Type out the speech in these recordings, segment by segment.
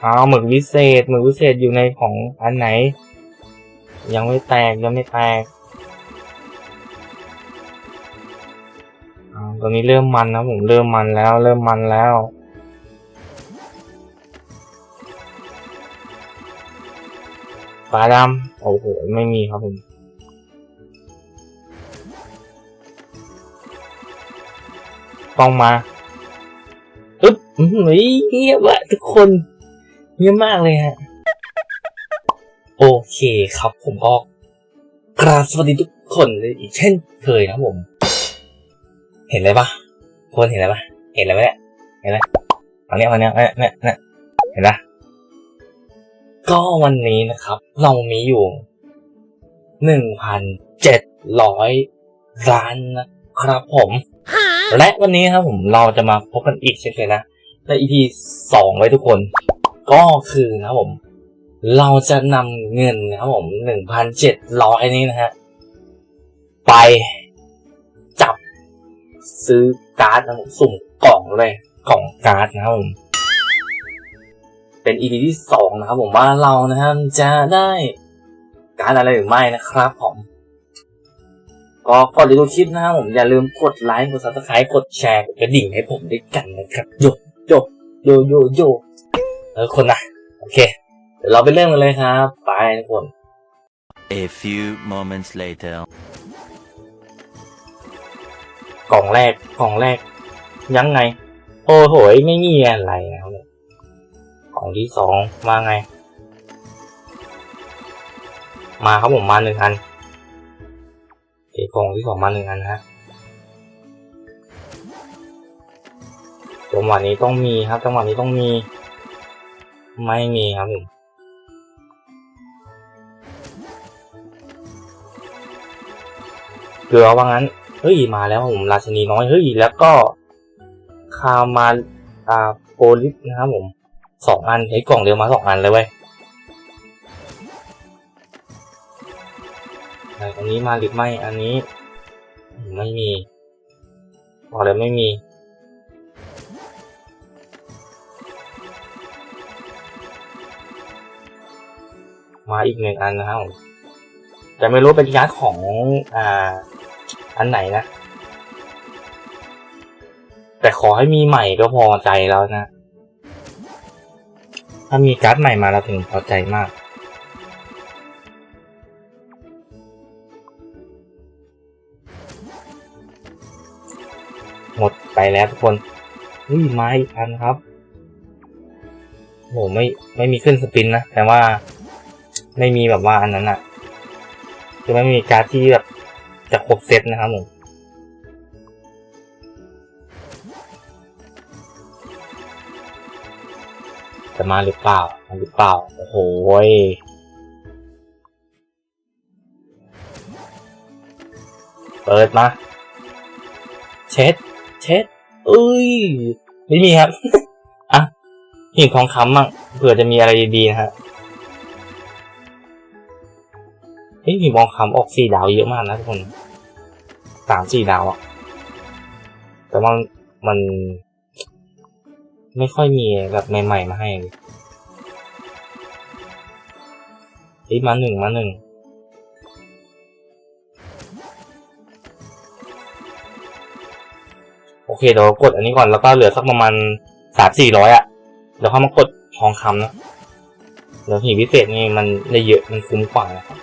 เอาหมึกวิเศษหมึกวิเศษอยู่ในของอันไหน ยังไม่แตกยังไม่แตกตอนนี้เริ่มมันนะผมเริ่มมันแล้วเริ่มมันแล้วปลาดำโอ้โหไม่มีครับผมต้องมาอึ๊บอื้อหือเงียบอะทุกคน เงียบมากเลยฮะ โอเคครับผมก็กราบสวัสดีทุกคนเลยอีกเช่นเคยนะผม เห็นอะไรปะคนเห็นอะไรปะเห็นอะไรไหมเนี่ยเห็นไหมตอนนี้วันนี้เนี่ยเนี่ยเนี่ยเห็นปะก็วันนี้นะครับ เรามีอยู่หนึ่งพันเจ็ดร้อยล้านนะครับผม และวันนี้ครับผมเราจะมาพบกันอีกเช่นเคยนะใน EP สองไว้ทุกคน ก็คือนะครับผม เราจะนำเงินนะครับผมหนึ่งพันเจ็ดร้อยนี้นะฮะ ไปจับซื้อการ์ดนะผมสุ่มกล่องเลยกล่องการ์ดนะครับผม เป็น EP ที่สองนะครับผมว่าเรานะครับจะได้การ์ดอะไรหรือไม่นะครับผมก็ก่อนจะดูคลิปนะครับผมอย่าลืมกดไลค์กด subscribe กดแชร์กดกระดิ่งให้ผมด้วยกันนะครับโยโยโยโยโย ออคนนะโอเค เดี๋ยวเราไปเริ่มกันเลยครับ ไปทุกคน A few moments later. กล่องแรกกล่องแรก ยังไง โอ้โหไม่มีอะไรนะครับผมกล่องที่สองมาไง มาครับผมมาหนึ่งอันโอเคกล่องที่สองมาหนึ่งอันนะฮะจังหวะนี้ต้องมีครับจังหวะนี้ต้องมี ไม่มีครับผมเกลือว่างั้น เฮ้ย มาแล้วผม ราชนีน้อย เฮ้ย แล้วก็ คามาอ่าโปลิสนะครับผมสองอันใช้กล่องเดียวมาสองอันเลยเว้ยไหนอันนี้มาหรือไม่ อันนี้ ไม่มีบอกเลยไม่มี มาอีกหนึ่งอันนะครับผมแต่ไม่รู้เป็นการ์ดของอ่าอันไหนนะ แต่ขอให้มีใหม่ก็พอใจแล้วนะ ถ้ามีการ์ดใหม่มาเราถึงพอใจมากหมดไปแล้วทุกคนอุ้ยไม้อีกอันครับโหไม่ไม่มีขึ้นสปินนะ แต่ว่า ไม่มีแบบว่าอันนั้นอะคือไม่มีการ์ดที่แบบจะครบเซตนะครับผมจะมาหรือเปล่ามาหรือเปล่า โอ้โหเปิดมา เช็ด เช็ดเอ้ย ไม่มีครับ อะหินทองคำมั่งเผื่อจะมีอะไรดีๆนะฮะ ฮ้ยหินทองคำออกสี่ดาวเยอะมากนะทุกคนสามสี่ดาวอะแต่ว่ามัน ไม่ค่อยมีแบบใหม่ๆมาให้เลยเฮ้ยมาหนึ่งมาหนึ่งโอเคเดี๋ยวกดอันนี้ก่อนแล้วก็เหลือสักประมาณสามสี่ร้อยอะเดี๋ยวเข้ามากดทองคำนะเดี๋ยวหินพิเศษนี่มันได้เยอะมันคุ้มกว่านะครับ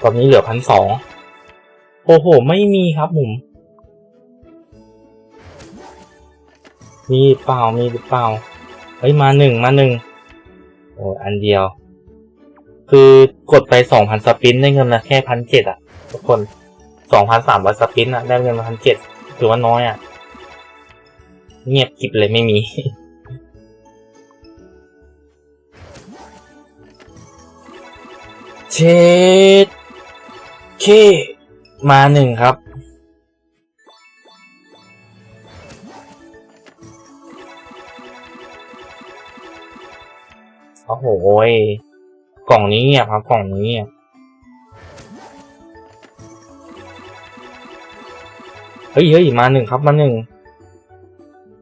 ตอนนี้เหลือพันสอง โอ้โห ไม่มีครับผม มีเปล่า มีหรือเปล่า เฮ้ย มาหนึ่ง มาหนึ่ง โอ้อันเดียว คือกดไปสองพันสปินได้เงินมาแค่พันเจ็ดอะ ทุกคนสองพันสามร้อยสปินอะ ได้เงินมาพันเจ็ดถือว่าน้อยอะ เงียบกิบเลยไม่มี เช็ดเคมาหนึ่งครับ โอ้โหกล่องนี้เงียบครับ กล่องนี้เงียบเฮ้ยเฮ้ยมาหนึ่งครับ มาหนึ่ง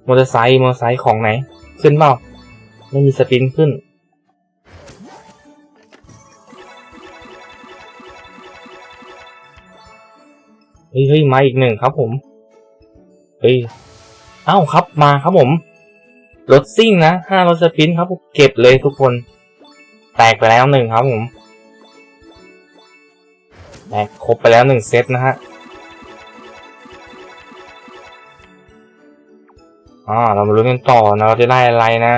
มอเตอร์ไซค์มอเตอร์ไซค์ของไหน ขึ้นเปล่า ไม่มีสปินขึ้น เฮ้ยมาอีกหนึ่งครับผม เฮ้ยเอ้าครับมาครับผมรถซิ่งนะห้ารถสปินครับเก็บเลยทุกคน แตกไปแล้วหนึ่งครับผมแตกครบไปแล้วหนึ่งเซตนะฮะอ่าเรามาลุ้นกันต่อนะเราจะได้อะไรนะ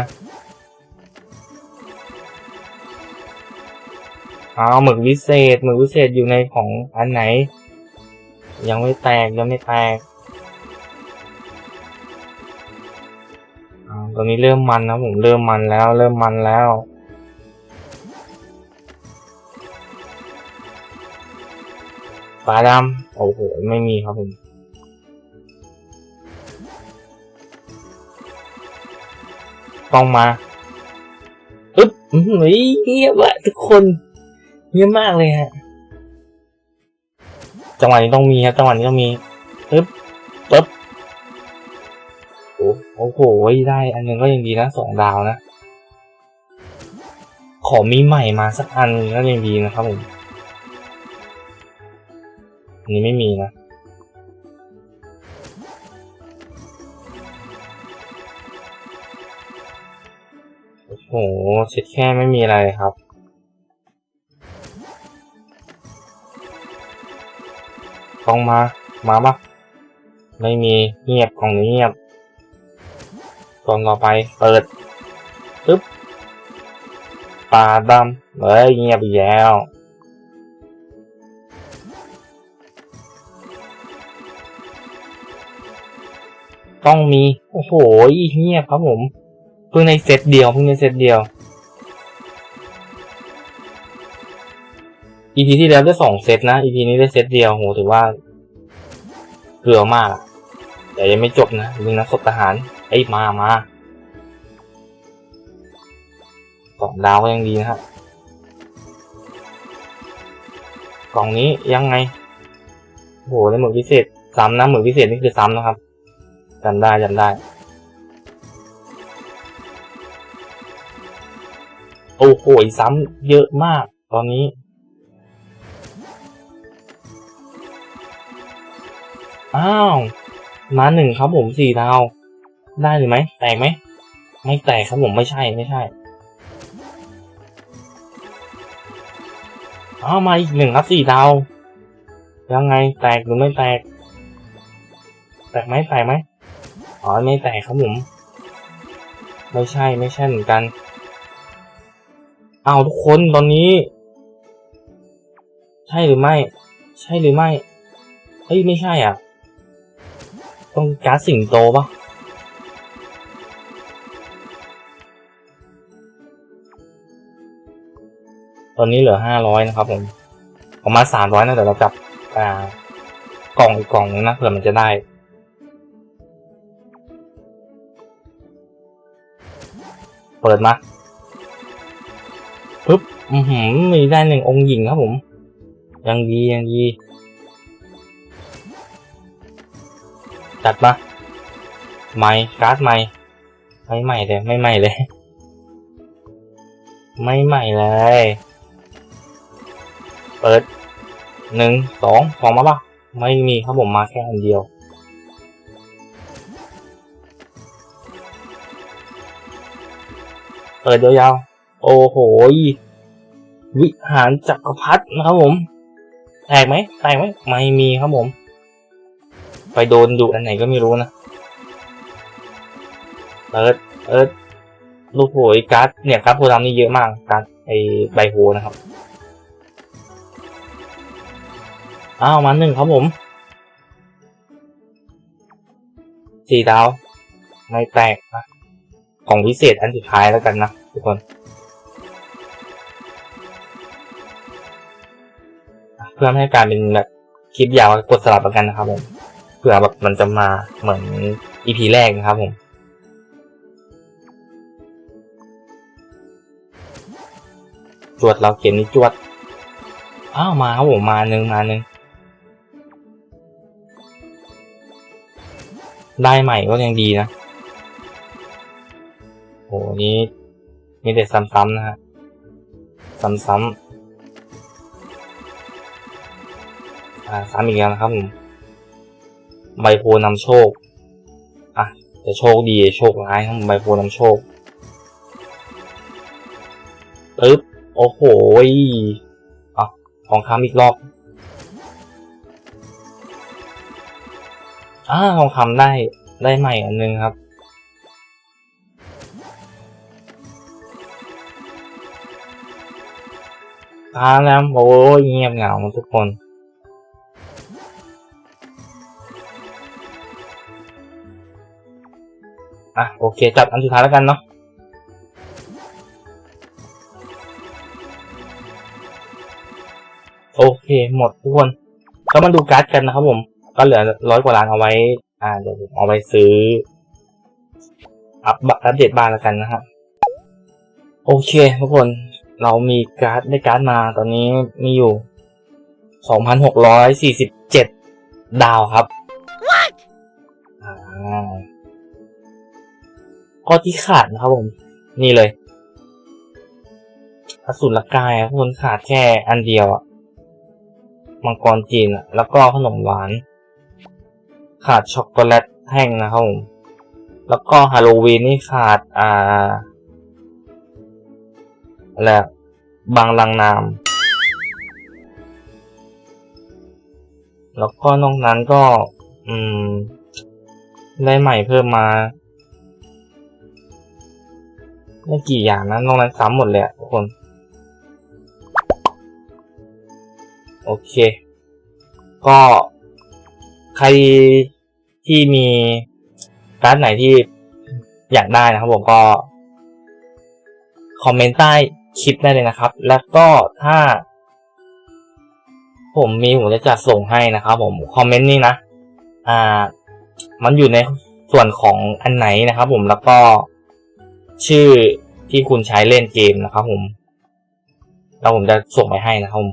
เอาหมึกวิเศษหมึกวิเศษอยู่ในของอันไหน ยังไม่แตกยังไม่แตกตอนนี้เริ่มมันนะผมเริ่มมันแล้ว เริ่มมันแล้วปลาดำโอ้โห ไม่มีครับผมต้องมาอึ๊บอื้อหือเงียบอะทุกคนเงียบมากเลยฮะ จังหวะนี้ต้องมีครับจังหวะนี้ต้องมีปึ๊บปึ๊บโอ้โหได้ อันหนึงก็ยังดีนะสองดาวนะ ขอมีใหม่มาสักอันก็ยังดีนะครับผมอันนี้ไม่มีนะโอ้โหเช็ดแค่ไม่มีอะไรครับ ต้องมา มาปะไม่มีเงียบกล่องนี้เงียบกล่องต่อไป เปิดปึ๊บปลาดำเฮ้ยเงียบอีกแล้วต้องมี โอ้โหเงียบครับผม เพิ่งในเซตเดียว เพิ่งในเซตเดียว EP ที่แล้วได้สองเซตนะ EP นี้ได้เซตเดียวโหถือว่าเกลือมากแต่ยังไม่จบนะดึงนะศพทหารไอ้มามาสองดาวก็ยังดีนะครับกล่องนี้ยังไงโหได้หมึกพิเศษซ้ำนะหมึกพิเศษนี่คือซ้ำนะครับจำได้จำได้ โอ้โหซ้ำเยอะมากตอนนี้ อ้าวมาหนึ่งครับผมสี่ดาว ได้หรือไหมแตกไหม ไม่แตกครับผมไม่ใช่ไม่ใช่อ้าวมาอีกหนึ่งครับสี่ดาว ยังไงแตกหรือไม่แตก แตกไหมแตกไหมอ๋อไม่แตกครับผม ไม่ใช่ไม่ใช่เหมือนกันอ้าวทุกคนตอนนี้ ใช่หรือไม่ ใช่หรือไม่เฮ้ยไม่ใช่อะ ต้องการสิงโตปะตอนนี้เหลือห้าร้อยนะครับผมออกมาสามร้อยนะเดี๋ยวเราจับอ่ากล่องอีกกล่องนึงนะเผื่อมันจะได้เปิดมาปึ๊บอือหือมีได้หนึ่งองค์หญิงครับผม ยังดียังดี จัดมาใหม่การ์ดใหม่ไม่ใหม่เลยไม่ใหม่เลย ไม่ใหม่เลย เปิดหนึ่งสองสองมาปะไม่มีครับผมมาแค่อันเดียวเปิดยาวๆโอ้โหวิหารจักรพรรดินะครับผมแตกไหมแตกไหมไม่มีครับผม ไปโดนดูอันไหนก็ไม่รู้นะเปิร์ดเอิร์ดลูกโหยการ์ดเนี่ยการ์ดโพดำนี่เยอะมากการ์ดไอใบโหนะครับ อ้าวมาหนึ่งครับผม สี่ดาว ไม่แตกนะของพิเศษอันสุดท้ายแล้วกันนะทุกคน เพื่อให้การเป็นแบบคลิปยาวกดสลับกันนะครับผม ผื่อแบบมันจะมาเหมือนอีพีแรกนะครับผม จวดเราเขียนนี่จวด อ้าวมาครับผมมาหนึ่งมาหนึ่งได้ใหม่ก็ยังดีนะโหนี้มีแต่ซ้ำๆนะฮะ ซ้ำๆอ่าซ้ำอีกแล้วนะครับผม ใบโพนำโชค อะ จะโชคดีโชคร้ายครับผมใบโพนำโชคปึ๊บ โอ้โหอะทองคำอีกรอบ อ่าทองคำได้ ได้ใหม่อันนึงครับ ตาแล้วโอ้ยเงียบเหงาทุกคน อะโอเคจัดอันสุดท้ายแล้วกันเนาะโอเค หมดทุกคนก็มาดูการ์ดกันนะครับผม ก็เหลือร้อยกว่าล้านเอาไว้ อ่าเดี๋ยวผมเอาไปซื้อ อัพอัปเดตบ้านแล้วกันนะฮะโอเคทุกคนเรามีการ์ดได้การ์ดมาตอนนี้มีอยู่2,647ดาวครับอ่า ก็ที่ขาดนะครับผม นี่เลยอสูรกายอะทุกคนขาดแค่อันเดียวอะมังกรจีนอะแล้วก็ขนมหวาน ขาดช็อกโกแลตแห้งนะครับผม แล้วก็ฮาโลวีนนี่ขาดอ่าอะไรบางลังนาม แล้วก็นอกนั้นก็ อืม ได้ใหม่เพิ่มมา ไม่กี่อย่างนะนอกนั้นซ้ำหมดเลยทุกคน โอเค ก็ใครที่มีการ์ดไหนที่อยากได้นะครับผมก็ คอมเมนต์ใต้คลิปได้เลยนะครับ แล้วก็ถ้า ผมมีผมจะจัดส่งให้นะครับผมคอมเมนต์นี่นะ อ่า มันอยู่ในส่วนของอันไหนนะครับผมแล้วก็ ชื่อที่คุณใช้เล่นเกมนะครับผมแล้วผมจะส่งไปให้นะครับผม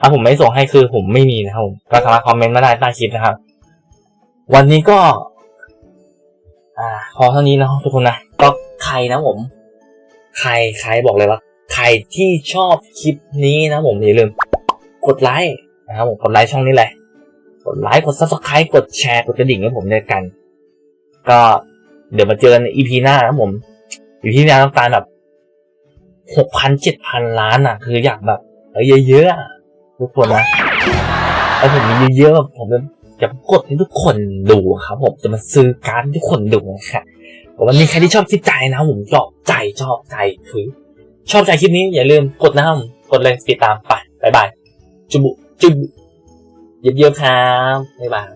ถ้าผมไม่ส่งให้คือผมไม่มีนะครับผมก็สามารถคอมเมนต์มาได้ใต้คลิปนะครับ วันนี้ก็ อ่า พอเท่านี้นะครับทุกคนนะก็ใครนะผม ใครใครบอกเลยว่าใครที่ชอบคลิปนี้นะผมอย่าลืมกดไลค์นะครับผมกดไลค์ช่องนี้เลยกดไลค์กด subscribe กดแชร์กดกระดิ่งให้ผมด้วยกัน ก็เดี๋ยวมาเจอกันใน EP หน้านะครับผม EP หน้าต้องการแบบหกพันเจ็ดพันล้านอะ คืออยากแบบเออเยอะๆอะทุกคนนะไอ้ผมมีเยอะๆแบบผมจะกดให้ทุกคนดูครับผมจะมาซื้อการดทุกคนดูนะครับวันนี้ใครที่ชอบคลิปใจนะผมชอบใจชอบใจคือ ชอบใจคลิปนี้อย่าลืมกดนะครับกดเลยติดตามไปบายบายจุบุจุบุเยี่ยมๆครับบายบาย